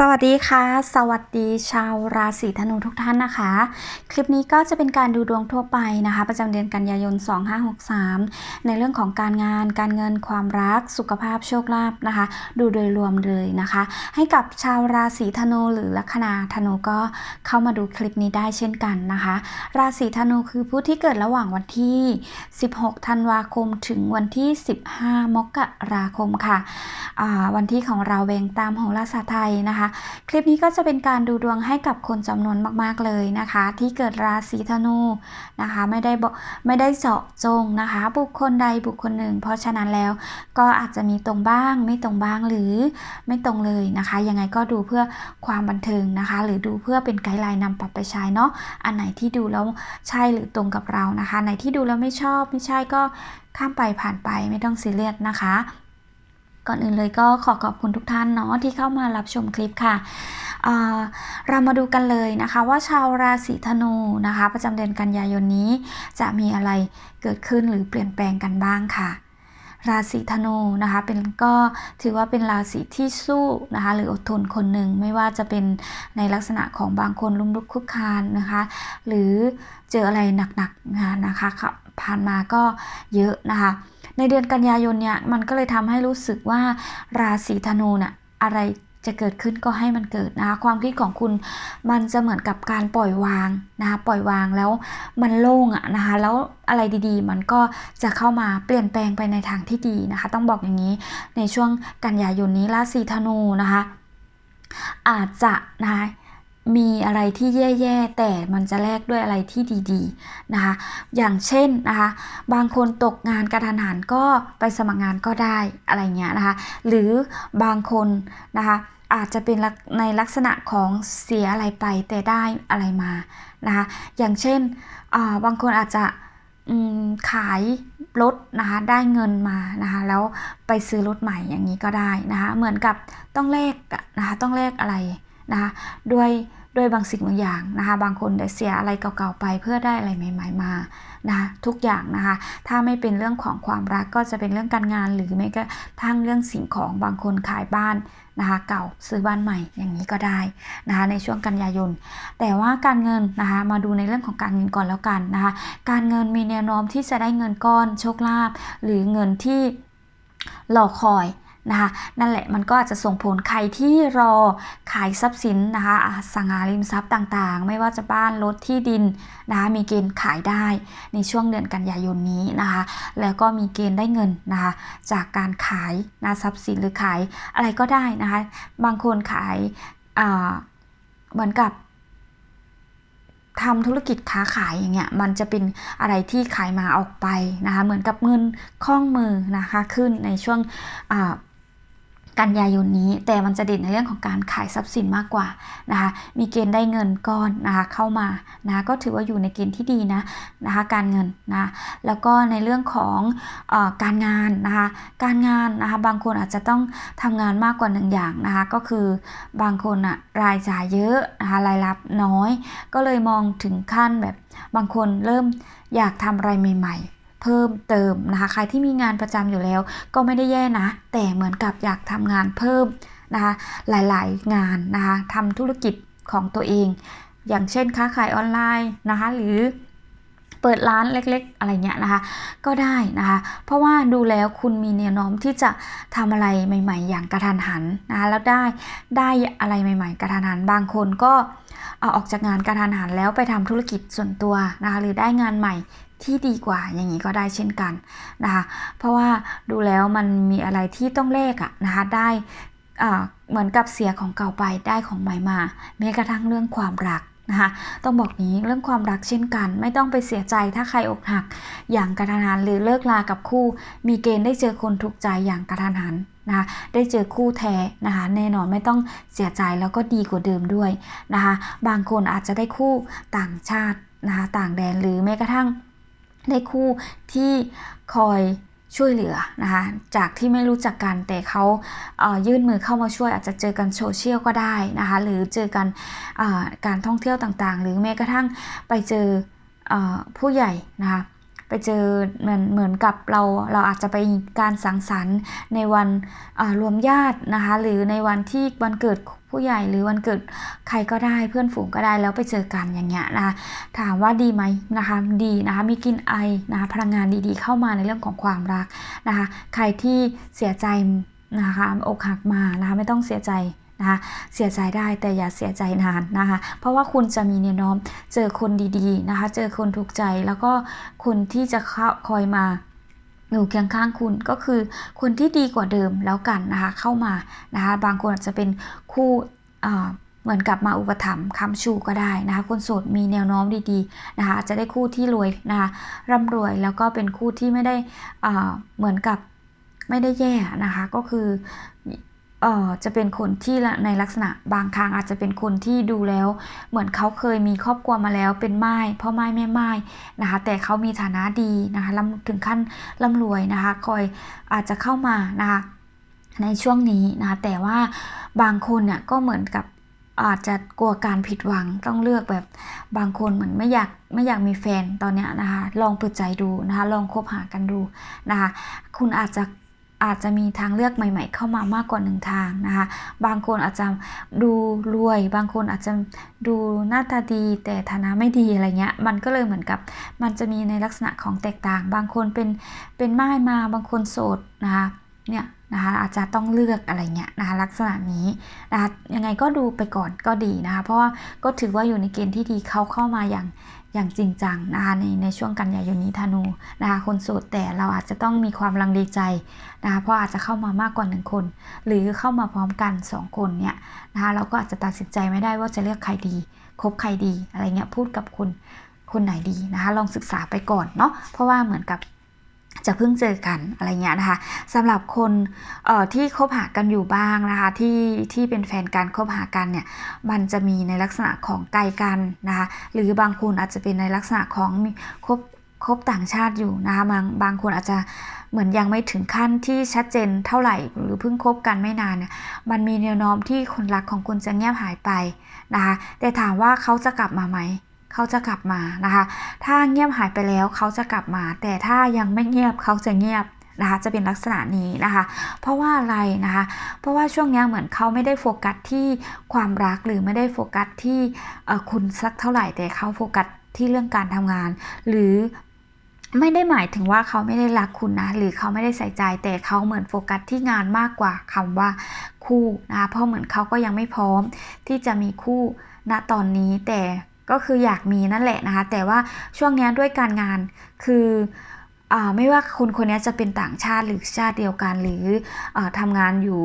สวัสดีค่ะ สวัสดีชาวราศีธนูทุกท่านนะคะ คลิปนี้ก็จะเป็นการดูดวงทั่วไปนะคะ ประจำเดือนกันยายน 2563 ในเรื่องของการงาน การเงินความรักสุขภาพโชคลาภนะคะ ดูโดยรวมเลยนะคะ ให้กับชาวราศีธนูหรือลัคนาธนูก็เข้ามาดูคลิปนี้ได้เช่นกันนะคะ ราศีธนูคือผู้ที่เกิดระหว่างวันที่ 16 ธันวาคมถึงวันที่ 15 มกราคมค่ะวันที่ของเราเวงตามโหราศาสตร์ไทยนะคะคลิปนี้ก็จะเป็นการดูดวงให้กับคนจำนวนมากๆเลยนะคะ ที่เกิดราศีธนูนะคะไม่ได้บอกไม่ได้เจาะจงนะคะ บุคคลใดบุคคลหนึ่ง เพราะฉะนั้นแล้วก็อาจจะมีตรงบ้าง ไม่ตรงบ้างหรือไม่ตรงเลยนะคะ ยังไงก็ดูเพื่อความบันเทิงนะคะ หรือดูเพื่อเป็นไกด์ไลน์นำปรับไปใช้เนาะอันไหนที่ดูแล้วใช่หรือตรงกับเรานะคะ ไหนที่ดูแล้วไม่ชอบไม่ใช่ก็ข้ามไปผ่านไปไม่ต้องซีเรียสนะคะ ก่อนอื่นเลยก็ขอขอบคุณทุกท่านเนาะที่เข้ามารับชมคลิปค่ะเรามาดูกันเลยนะคะว่าชาวราศีธนูนะคะ ประจำเดือนกันยายนนี้จะมีอะไรเกิดขึ้นหรือเปลี่ยนแปลงกันบ้างค่ะ ราศีธนูนะคะเป็นก็ถือว่าเป็นราศีที่สู้นะคะหรืออดทนคนหนึ่งไม่ว่าจะเป็นในลักษณะของบางคนลุ่มลุกคุกคานนะคะหรือเจออะไรหนักๆนะคะนะคะผ่านมาก็เยอะนะคะในเดือนกันยายนเนี่ยมันก็เลยทำให้รู้สึกว่าราศีธนูน่ะอะไร จะเกิดขึ้นก็ให้มันเกิดนะคะความคิดของคุณมันจะเหมือนกับการปล่อยวางนะคะปล่อยวางแล้วมันโล่งอะนะคะแล้วอะไรดีๆ มันก็จะเข้ามาเปลี่ยนแปลงไปในทางที่ดีนะคะ ต้องบอกอย่างนี้ในช่วงกันยายนนี้ราศีธนูนะคะ อาจจะนะคะมีอะไรที่แย่ๆ แต่มันจะแลกด้วยอะไรที่ดีๆนะคะ อย่างเช่นนะคะ บางคนตกงานกระทันหันก็ไปสมัครงานก็ได้อะไรเงี้ยนะคะ หรือบางคนนะคะ อาจจะเป็นในลักษณะของเสียอะไรไปแต่ได้อะไรมานะคะอย่างเช่นบางคนอาจจะขายรถนะคะได้เงินมานะคะแล้วไปซื้อรถใหม่อย่างนี้ก็ได้นะคะเหมือนกับต้องแลกนะคะต้องแลกอะไรนะคะด้วย ด้วยบางสิ่งบางอย่างนะคะ บางคนได้เสียอะไรเก่าๆไปเพื่อได้อะไรใหม่ ๆ มานะคะทุกอย่างนะคะ ถ้าไม่เป็นเรื่องของความรักก็จะเป็นเรื่องการงานหรือไม่ก็ทั้งเรื่องสิ่งของบางคนขายบ้านนะคะเก่าซื้อบ้านใหม่อย่างนี้ก็ได้นะคะในช่วงกันยายน แต่ว่าการเงินนะคะมาดูในเรื่องของการเงินก่อนแล้วกันนะคะการเงินมีแนวโน้มที่จะได้เงินก้อนโชคลาภหรือเงินที่รอคอย นะคะนั่นแหละมันก็อาจจะส่งผลใครที่รอขายทรัพย์สินนะคะสังหาริมทรัพย์ต่างๆ ไม่ว่าจะบ้านรถที่ดินนะคะมีเกณฑ์ขายได้ในช่วงเดือนกันยายนนี้นะคะแล้วก็มีเกณฑ์ได้เงินนะคะจากการขายนะทรัพย์สินหรือขายอะไรก็ได้นะคะบางคนขายเหมือนกับทำธุรกิจค้าขายอย่างเงี้ยมันจะเป็นอะไรที่ขายมาออกไปนะคะเหมือนกับเงินคล่องมือนะคะขึ้นในช่วง กันยายนนี้ แต่มันจะเด่นในเรื่องของการขายทรัพย์สินมากกว่านะคะมีเกณฑ์ได้เงินก้อนนะคะเข้ามานะก็ถือว่าอยู่ในเกณฑ์ที่ดีนะนะคะการเงินนะแล้วก็ในเรื่องของอการงานนะคะการงานนะคะบางคนอาจจะต้องทำงานมากกว่าหนึ่งอย่างนะคะก็คือบางคนอะรายจ่ายเยอะนะคะรายรับน้อย ก็เลยมองถึงขั้นแบบบางคนเริ่มอยากทำอะไรใหม่ ๆ เพิ่มเติมนะคะใครที่มีงานประจำอยู่แล้ว ก็ไม่ได้แย่นะ แต่เหมือนกับอยากทำงานเพิ่มนะคะหลายๆงานนะคะทำธุรกิจของตัวเอง อย่างเช่นค้าขายออนไลน์นะคะหรือเปิดร้านเล็กๆ อะไรเงี้ยนะคะ ก็ได้นะคะ เพราะว่าดูแล้วคุณมีแนวโน้มที่จะทำอะไรใหม่ ๆ อย่างกระทันหันนะคะแล้วได้ได้อะไรใหม่ ๆ กระทันหันบางคนก็เอาออกจากงานกระทันหันแล้วไปทำธุรกิจส่วนตัวนะคะหรือได้งานใหม่ ที่ดีกว่าอย่างนี้ก็ได้เช่นกันนะคะเพราะว่าดูแล้วมันมีอะไรที่ต้องเลกอะนะคะได้เหมือนกับเสียของเก่าไปได้ของใหม่มาแม้กระทั่งเรื่องความรักนะคะต้องบอกนี้เรื่องความรักเช่นกัน ไม่ต้องไปเสียใจถ้าใครอกหัก อย่างกระทันหันหรือเลิกลากับคู่ มีเกณฑ์ได้เจอคนถูกใจอย่างกระทันหันนะคะได้เจอคู่แท้นะคะแน่นอนไม่ต้องเสียใจแล้วก็ดีกว่าเดิมด้วยนะคะบางคนอาจจะได้คู่ต่างชาตินะคะต่างแดนหรือแม้กระทั่ง ได้คู่ที่คอยช่วยเหลือนะคะจากที่ไม่รู้จักกันแต่เขาเยื่นมือเข้ามาช่วยอาจจะเจอกันโซเชียลก็ได้นะคะหรือเจอกันการท่องเที่ยวต่างๆ หรือแม้กระทั่งไปเจอผู้ใหญ่นะคะ ไปเจอเหมือนเหมือนกับเราเราอาจจะไปการสังสรรค์ในวันรวมญาตินะคะหรือในวันที่วันเกิดผู้ใหญ่หรือวันเกิดใครก็ได้เพื่อนฝูงก็ได้แล้วไปเจอกันอย่างเงี้ยนะคะถามว่าดีไหมนะคะดีนะคะมีกินไอนะคะพลังงานดีๆ เข้ามาในเรื่องของความรักนะคะใครที่เสียใจนะคะอกหักมานะคะไม่ต้องเสียใจ นะคะเสียใจได้แต่อย่าเสียใจนานนะคะ เพราะว่าคุณจะมีแนวโน้มเจอคนดีๆนะคะ เจอคนถูกใจแล้วก็คนที่จะคอยมาอยู่เคียงข้างคุณก็คือคนที่ดีกว่าเดิมแล้วกันนะคะเข้ามานะคะบางคนอาจจะเป็นคู่เหมือนกับมาอุปถัมภ์คำชูก็ได้นะคะคนโสดมีแนวโน้มดีๆนะคะจะได้คู่ที่รวยนะคะร่ำรวยแล้วก็เป็นคู่ที่ไม่ได้เหมือนกับไม่ได้แย่นะคะก็คือ เอ่อจะเป็นคนที่ในลักษณะบางครั้งอาจจะเป็นคนที่ดูแล้ว เหมือนเขาเคยมีครอบครัวมาแล้วเป็นไม้พ่อไม้แม่ไม้นะคะแต่เขามีฐานะดีนะคะถึงขั้นร่ำรวยนะคะคอยอาจจะเข้ามานะคะในช่วงนี้นะคะแต่ว่าบางคนเนี่ยก็เหมือนกับอาจจะกลัวการผิดหวังต้องเลือกแบบบางคนเหมือนไม่อยากไม่อยากมีแฟนตอนเนี้ยนะคะลองเปิดใจดูนะคะลองคบหากันดูนะคะคุณอาจจะ อาจจะมีทางเลือกใหม่ ๆ เข้ามามากกว่าหนึ่งทางนะคะ บางคนอาจจะดูรวย บางคนอาจจะดูหน้าตาดีแต่ฐานะไม่ดีอะไรเงี้ย มันก็เลยเหมือนกับมันจะมีในลักษณะของแตกต่าง บางคนเป็นเป็นม่ายมา บางคนโสดนะคะ เนี่ย นะคะอาจจะต้องเลือกอะไรเงี้ยนะคะลักษณะนี้นะคะยังไงก็ดูไปก่อนก็ดีนะคะเพราะว่าก็ถือว่าอยู่ในเกณฑ์ที่ดีเขาเข้ามาอย่างอย่างจริงจังนะคะในในช่วงกันยายนนี้ธนูนะคะคนโสดแต่เราอาจจะต้องมีความลังเลใจนะคะเพราะอาจจะเข้ามามากกว่าหนึ่งคน หรือเข้ามาพร้อมกัน 2 คนเนี่ยนะคะเราก็อาจจะตัดสินใจไม่ได้ว่าจะเลือกใครดีคบใครดีอะไรเงี้ยพูดกับคนคนไหนดีนะคะลองศึกษาไปก่อนเนาะเพราะว่าเหมือนกับ จะเพิ่งเจอกันอะไรเงี้ยนะคะสำหรับคนที่คบหากันอยู่บ้างนะคะที่ที่เป็นแฟนกันคบหากันเนี่ยมันจะมีในลักษณะของไกลกันนะคะหรือบางคนอาจจะเป็นในลักษณะของคบคบต่างชาติอยู่นะคะบางบางคนอาจจะเหมือนยังไม่ถึงขั้นที่ชัดเจนเท่าไหร่ หรือเพิ่งคบกันไม่นานเนี่ยมันมีแนวโน้มที่คนรักของคุณจะเงียบหายไปนะคะแต่ถามว่าเขาจะกลับมาไหม เขาจะกลับมานะคะ ถ้าเงียบหายไปแล้วเขาจะกลับมา แต่ถ้ายังไม่เงียบเขาจะเงียบนะคะจะเป็นลักษณะนี้นะคะ เพราะว่าอะไรนะคะ เพราะว่าช่วงนี้เหมือนเขาไม่ได้โฟกัสที่ความรักหรือไม่ได้โฟกัสที่คุณสักเท่าไหร่แต่เขาโฟกัสที่เรื่องการทำงาน หรือไม่ได้หมายถึงว่าเขาไม่ได้รักคุณนะ หรือเขาไม่ได้ใส่ใจ แต่เขาเหมือนโฟกัสที่งานมากกว่าคำว่าคู่นะคะเพราะเหมือนเขาก็ยังไม่พร้อมที่จะมีคู่ณตอนนี้แต่ ก็คืออยากมีนั่นแหละนะคะ แต่ว่าช่วงนี้ด้วยการงานคืออไม่ว่าคนคนนี้จะเป็นต่างชาติหรือชาติเดียวกัน หรืออทำงานอยู่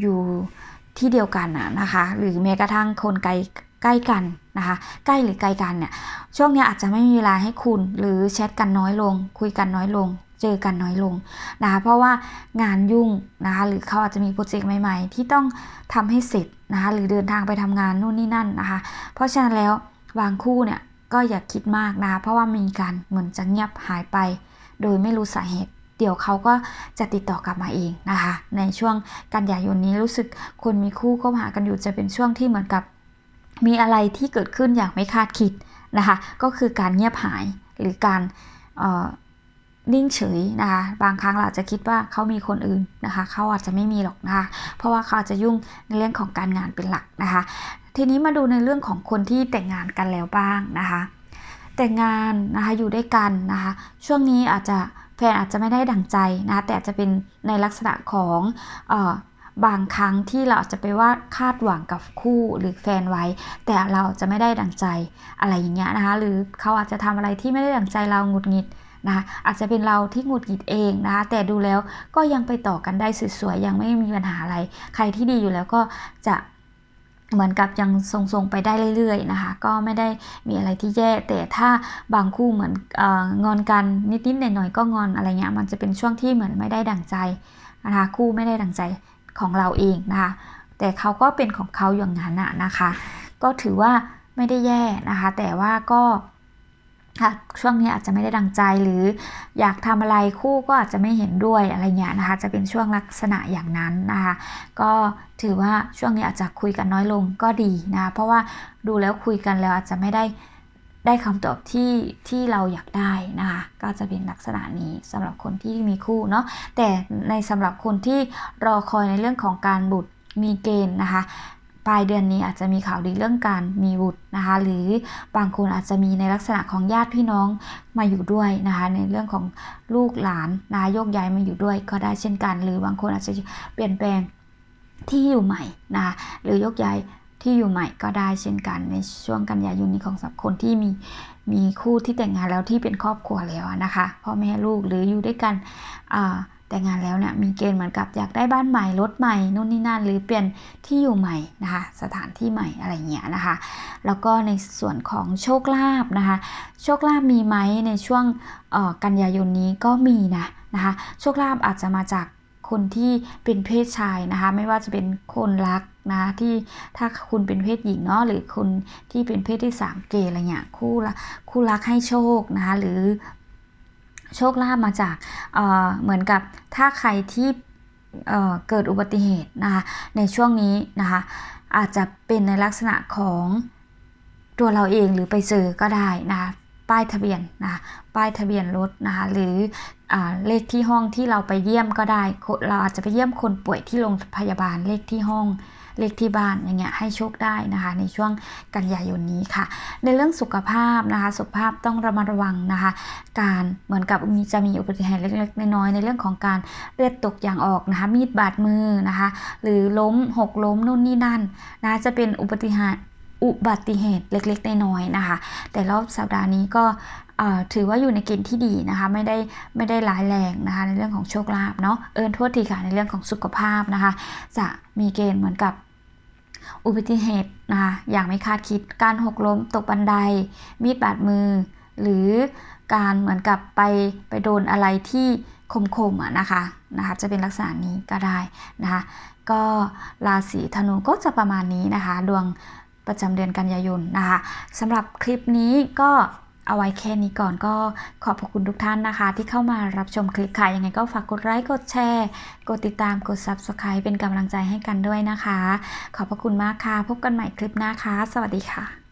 อยู่ที่เดียวกันนะคะ หรือแม้กระทั่งคนไกลใกล้กันนะคะ ใกล้หรือไกลกันเนี่ยช่วงนี้อาจจะไม่มีเวลาให้คุณหรือแชทกันน้อยลง คุยกันน้อยลง เจอกันน้อยลงนะคะเพราะว่างานยุ่งนะคะหรือเขาอาจจะมีโปรเจกต์ใหม่ ๆ ที่ต้องทำให้เสร็จนะคะหรือเดินทางไปทำงานนู่นนี่นั่นนะคะ เพราะฉะนั้นแล้ว บางคู่เนี่ยก็อย่าคิดมากนะ เพราะว่ามีการเหมือนจะเงียบหายไป โดยไม่รู้สาเหตุ เดี๋ยวเขาก็จะติดต่อกลับมาเองนะคะ ในช่วงกันยายนนี้รู้สึกคนมีคู่ก็หากันอยู่จะเป็นช่วงที่เหมือนกับ มีอะไรที่เกิดขึ้นอย่างไม่คาดคิดนะคะ ก็คือการเงียบหายหรือการนิ่งเฉยนะคะ บางครั้งเราจะคิดว่าเขามีคนอื่นนะคะ เขาอาจจะไม่มีหรอกนะคะ เพราะว่าเขาจะยุ่งในเรื่องของการงานเป็นหลักนะคะ ทีนี้มาดูในเรื่องของคนที่แต่งงานกันแล้วบ้างนะคะ แต่งงานนะคะอยู่ด้วยกันนะคะ ช่วงนี้อาจจะแฟนอาจจะไม่ได้ดั่งใจนะแต่จะเป็นในลักษณะของบางครั้งที่เราอาจจะไปว่าคาดหวังกับคู่หรือแฟนไว้ แต่เราจะไม่ได้ดั่งใจอะไรอย่างเงี้ยนะคะ หรือเขาอาจจะทำอะไรที่ไม่ได้ดั่งใจเราหงุดหงิดนะคะอาจจะเป็นเราที่หงุดหงิดเองนะคะแต่ดูแล้วก็ยังไปต่อกันได้สวยๆยังไม่มีปัญหาอะไร ใครที่ดีอยู่แล้วก็จะ เหมือนกับยังทรงๆไปได้เรื่อยๆนะคะ ก็ไม่ได้มีอะไรที่แย่แต่ถ้าบางคู่เหมือนงอนกันนิดๆหน่อยๆก็งอนอะไรเงี้ยมันจะเป็นช่วงที่เหมือนไม่ได้ดั่งใจนะคะคู่ไม่ได้ดั่งใจของเราเองนะคะ แต่เขาก็เป็นของเขาอย่างนั้นนะคะ ก็ถือว่าไม่ได้แย่นะคะ แต่ว่าก็ ค่ะช่วงนี้อาจจะไม่ได้ดังใจหรืออยากทำอะไรคู่ก็อาจจะไม่เห็นด้วยอะไรเงี้ยนะคะ จะเป็นช่วงลักษณะอย่างนั้นนะคะ ก็ถือว่าช่วงนี้อาจจะคุยกันน้อยลงก็ดีนะเพราะว่าดูแล้วคุยกันแล้วอาจจะไม่ได้ได้คำตอบที่ที่เราอยากได้นะคะก็จะเป็นลักษณะนี้สำหรับคนที่มีคู่เนาะแต่ในสำหรับคนที่รอคอยในเรื่องของการบุตรมีเกณฑ์นะคะ ปลายเดือนนี้อาจจะมีข่าวดีเรื่องการมีบุตรนะคะ หรือบางคนอาจจะมีในลักษณะของญาติพี่น้องมาอยู่ด้วยนะคะ ในเรื่องของลูกหลานนะคะโยกย้ายมาอยู่ด้วยก็ได้เช่นกัน หรือบางคนอาจจะเปลี่ยนแปลงที่อยู่ใหม่นะคะหรือยกย้ายที่อยู่ใหม่ก็ได้เช่นกันในช่วงกันยายนนี้ของสับคนที่มีมีคู่ที่แต่งงานแล้วที่เป็นครอบครัวแล้วนะคะพ่อแม่ลูกหรืออยู่ด้วยกันอ่า แต่งงานแล้วเนี่ยมีเกณฑ์เหมือนกับอยากได้บ้านใหม่รถใหม่นู่นนี่นั่นหรือเปลี่ยนที่อยู่ใหม่นะคะ สถานที่ใหม่อะไรเงี้ยนะคะ แล้วก็ในส่วนของโชคลาภนะคะ โชคลาภมีไหมในช่วงกันยายนนี้ก็มีนะนะคะ โชคลาภอาจจะมาจากคนที่เป็นเพศชายนะคะ ไม่ว่าจะเป็นคนรักนะที่ถ้าคุณเป็นเพศหญิงเนาะหรือคนที่เป็นเพศที่สามเกย์อะไรเงี้ยคู่ละคู่รักให้โชคนะคะหรือ โชคลาภมาจากเเหมือนกับถ้าใครที่เเกิดอุบัติเหตุนะคะในช่วงนี้นะคะอาจจะเป็นในลักษณะของตัวเราเองหรือไปเจอก็ได้นะคะ ป้ายทะเบียนนะคะป้ายทะเบียนรถนะคะหรืออเลขที่ห้องที่เราไปเยี่ยมก็ได้ เราอาจจะไปเยี่ยมคนป่วยที่โรงพยาบาลเลขที่ห้องเลขที่บ้านอย่างเงี้ยให้โชคได้นะคะ ในช่วงกันยายนนี้ค่ะ ในเรื่องสุขภาพนะคะ สุขภาพต้องระมัดระวังนะคะ การเหมือนกับมีจะมีอุบัติเหตุเล็กๆน้อยๆในเรื่องของการเลือดตกอย่างออกนะคะ มีดบาดมือนะคะ หรือล้มหกล้มนู่นนี่นั่นนะจะเป็นอุบัติเหตุ อุบัติเหตุเล็กๆน้อยๆนะคะ แต่รอบสัปดาห์นี้ก็ถือว่าอยู่ในเกณฑ์ที่ดีนะคะไม่ได้ไม่ได้ร้ายแรงนะคะในเรื่องของโชคลาภเนาะเอิญโทษทีค่ะในเรื่องของสุขภาพนะคะ จะมีเกณฑ์เหมือนกับอุบัติเหตุนะคะอย่างไม่คาดคิดการหกล้มตกบันได มีดบาดมือ หรือการเหมือนกับไปไปโดนอะไรที่คมๆอะนะคะนะคะจะเป็นลักษณะนี้ก็ได้นะคะก็ราศีธนูก็จะประมาณนี้นะคะ ดวง ประจำเดือนกันยายนนะคะสำหรับคลิปนี้ก็เอาไว้แค่นี้ก่อนก็ขอบพระคุณทุกท่านนะคะ ที่เข้ามารับชมคลิปค่ะ ยังไงก็ฝากกดไลค์กดแชร์ กดติดตามกด Subscribe เป็นกำลังใจให้กันด้วยนะคะ ขอบพระคุณมากค่ะ พบกันใหม่คลิปหน้าค่ะ สวัสดีค่ะ